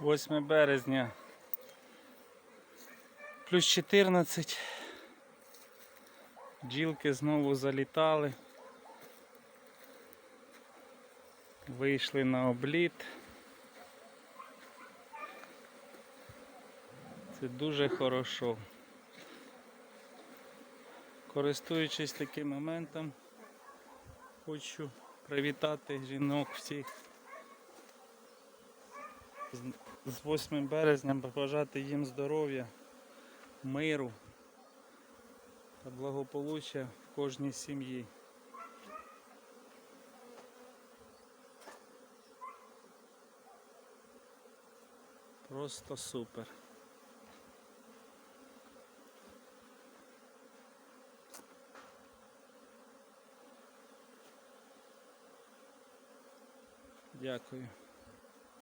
8 березня. Плюс 14. Бджілки знову залітали. Вийшли на обліт. Це дуже хорошо. Користуючись таким моментом, хочу привітати жінок всіх з- з 8 березня, побажати їм здоров'я, миру та благополуччя в кожній сім'ї. Просто супер. Дякую.